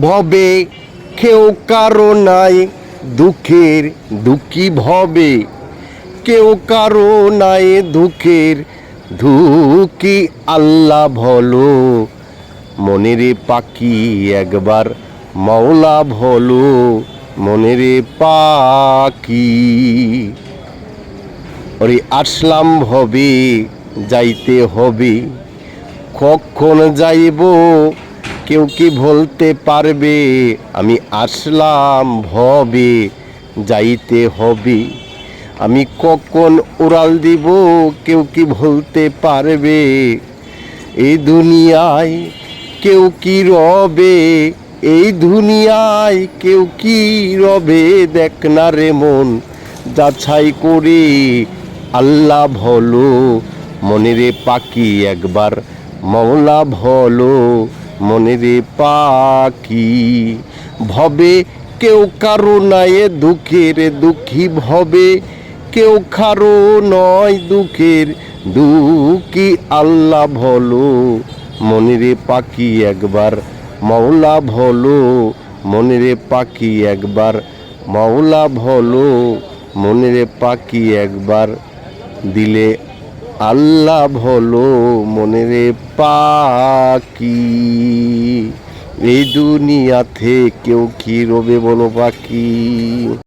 ভবে, কেউ কারও নাই, দুঃখের দুঃখী ভবে। কেউ কারও নাই দুঃখের ধুকি আল্লাহ ভলো। মনেরে পাখি একবার মাওলা ভলো। মনেরে পাখি। ওরে আসলাম হবে যাইতে হবে। কখন যাইব? কেউ কি বলতে পারবে? আমি আসলাম ভবে, যাইতে হবে। আমি কখন উড়াল দিব, কেউ কি বলতে পারবে? এই দুনিয়ায় কেউ কি রবে? এই দুনিয়ায় কেউ কি রবে? দেখ না রে মন যাচাই করে। আল্লাহ ভলো, মনেরে পাখি একবার মৌলা ভলো। মনেরে পাখি। ভবে কেউ কারও নয় দুঃখের দুঃখী, ভবে কেউ কারও নয় দুঃখের দুঃখী। আল্লাহ ভলো, মনেরে পাখি একবার মৌলা ভলো, মনেরে পাখি একবার মৌলা ভলো, মনেরে পাখি একবার দিলে আল্লাহ ভলো মনেরে পাকি এই দুনিয়াতে কেউ কি রবে বলো পাখি?